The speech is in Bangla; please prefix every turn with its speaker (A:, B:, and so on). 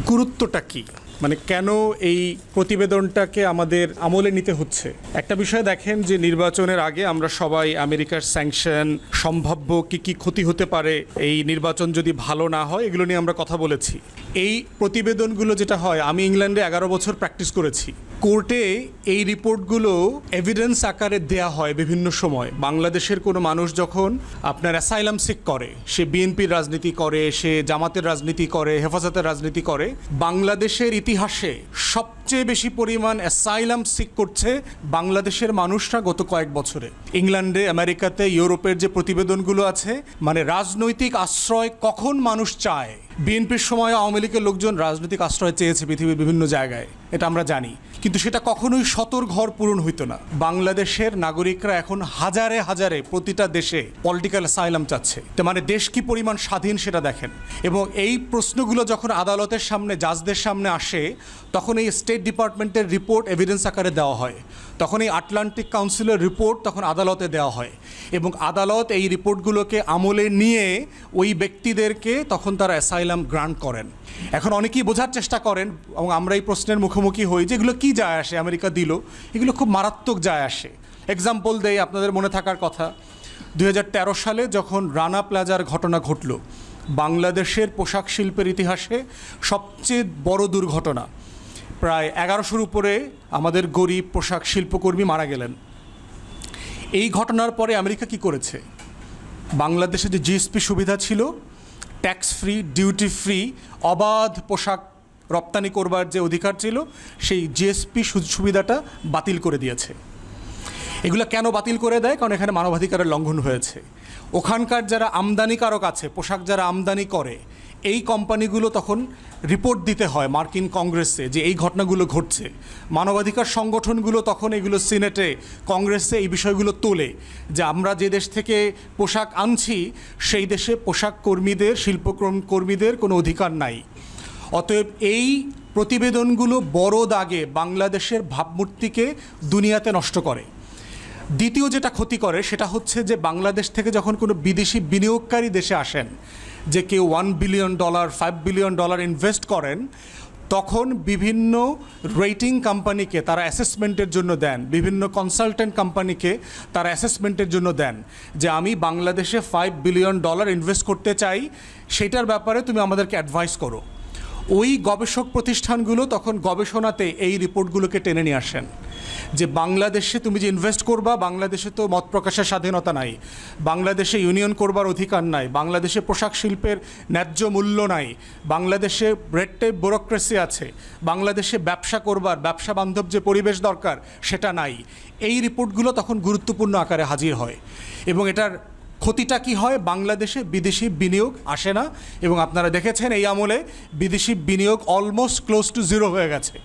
A: গুরুত্বটা কি? মানে কেন এই প্রতিবেদনটাকে আমাদের আমলে নিতে হচ্ছে? একটা বিষয় দেখেন যে নির্বাচনের আগে আমরা সবাই আমেরিকার স্যাংশন সম্ভাব্য কি কি ক্ষতি হতে পারে, এই নির্বাচন যদি ভালো না হয়, এগুলো নিয়ে আমরা কথা বলেছি। এই প্রতিবেদনগুলো যেটা হয়, আমি ইংল্যান্ডে এগারো বছর প্র্যাকটিস করেছি। কোর্টে এই রিপোর্টগুলো এভিডেন্স আকারে দেয়া হয় বিভিন্ন সময়। বাংলাদেশের কোনো মানুষ যখন আপনার অ্যাসাইলাম সিক করে, সে বিএনপির রাজনীতি করে, সে জামাতের রাজনীতি করে, হেফাজতের রাজনীতি করে, বাংলাদেশের ইতিহাসে সবচেয়ে বেশি পরিমাণ অ্যাসাইলাম সিক করছে বাংলাদেশের মানুষরা গত কয়েক বছরে। ইংল্যান্ডে, আমেরিকাতে, ইউরোপের যে প্রতিবেদনগুলো আছে মানে রাজনৈতিক আশ্রয় কখন মানুষ চায় বিএনপির সময় আওয়ামী লীগের লোকজন রাজনৈতিক আশ্রয় চেয়েছে পৃথিবীর বিভিন্ন জায়গায়, এটা আমরা জানি। কিন্তু সেটা কখনোই শতর ঘর পূরণ হইতো না। বাংলাদেশের নাগরিকরা এখন হাজারে হাজারে প্রতিটা দেশে পলিটিক্যাল অ্যাসাইলাম চাচ্ছে। মানে দেশ কি পরিমাণ স্বাধীন সেটা দেখেন। এবং এই প্রশ্নগুলো যখন আদালতের সামনে, জাজদের সামনে আসে, তখন এই স্টেট ডিপার্টমেন্টের রিপোর্ট এভিডেন্স আকারে দেওয়া হয়। তখন এই আটলান্টিক কাউন্সিলের রিপোর্ট তখন আদালতে দেওয়া হয়। এবং আদালত এই রিপোর্টগুলোকে আমলে নিয়ে ওই ব্যক্তিদেরকে তখন তারা অ্যাসাইলাম গ্রান্ট করেন। এখন অনেকেই বোঝার চেষ্টা করেন এবং আমরা এই প্রশ্নের মুখোমুখি হই যে এগুলো কী যায় আসে? আমেরিকা দিল, এগুলো খুব মারাত্মক যায় আসে। এক্সাম্পল দেই, আপনাদের মনে থাকার কথা। দুই হাজার তেরো সালে যখন রানা প্লাজার ঘটনা ঘটল, বাংলাদেশের পোশাক শিল্পের ইতিহাসে সবচেয়ে বড় দুর্ঘটনা। প্রায় এগারোশোর উপরে আমাদের গরিব পোশাক শিল্পকর্মী মারা গেলেন। এই ঘটনার পরে আমেরিকা কি করেছে? বাংলাদেশে যে জিএসপি সুবিধা ছিল ট্যাক্স ফ্রি ডিউটি ফ্রি অবাধ পোশাক রপ্তানি করবার যে অধিকার ছিল, সেই জিএসপি সুবিধাটা বাতিল করে দিয়েছে। এগুলো কেন বাতিল করে দেয়? কারণ এখানে মানবাধিকারের লঙ্ঘন হয়েছে। ওখানকার যারা আমদানিকারক আছে, পোশাক যারা আমদানি করে এই কোম্পানিগুলো তখন রিপোর্ট দিতে হয় মার্কিন কংগ্রেসে যে এই ঘটনাগুলো ঘটছে। মানবাধিকার সংগঠনগুলো তখন এগুলো সিনেটে, কংগ্রেসে এই বিষয়গুলো তোলে যে আমরা যে দেশ থেকে পোশাক আনছি, সেই দেশে পোশাক কর্মীদের, শিল্পকর্ম কর্মীদের কোনো অধিকার নাই। অতএব এই প্রতিবেদনগুলো বড় দাগে বাংলাদেশের ভাবমূর্তিকে দুনিয়াতে নষ্ট করে। দ্বিতীয় যেটা ক্ষতি করে সেটা হচ্ছে যে বাংলাদেশ থেকে যখন কোনো বিদেশি বিনিয়োগকারী দেশে আসেন যে কেউ one billion dollar five billion dollar invest করেন, তখন বিভিন্ন রেটিং কোম্পানিকে তারা অ্যাসেসমেন্টের জন্য দেন। বিভিন্ন কনসালটেন্ট কোম্পানিকে তারা অ্যাসেসমেন্টের জন্য দেন যে আমি বাংলাদেশে ফাইভ বিলিয়ন ডলার ইনভেস্ট করতে চাই, সেটার ব্যাপারে তুমি আমাদেরকে অ্যাডভাইস করো। ওই গবেষক প্রতিষ্ঠানগুলো তখন গবেষণাতে এই রিপোর্টগুলোকে টেনে নিয়ে আসেন। যে বাংলাদেশে তুমি যে ইনভেস্ট করবা, বাংলাদেশে তো মত প্রকাশের স্বাধীনতা নাই। বাংলাদেশে ইউনিয়ন করবার অধিকার নাই। বাংলাদেশে পোশাক শিল্পের ন্যায্য মূল্য নাই। বাংলাদেশে রেড টেপ ব্যুরোক্রেসি আছে। বাংলাদেশে ব্যবসা করবার, ব্যবসা বান্ধব যে পরিবেশ দরকার, সেটা নাই। এই রিপোর্টগুলো তখন গুরুত্বপূর্ণ আকারে হাজির হয়। এবং এটার ক্ষতিটা কি হয়? বাংলাদেশে বিদেশি বিনিয়োগ আসে না। এবং আপনারা দেখেছেন এই আমলে বিদেশি বিনিয়োগ অলমোস্ট ক্লোজ টু জিরো হয়ে গেছে।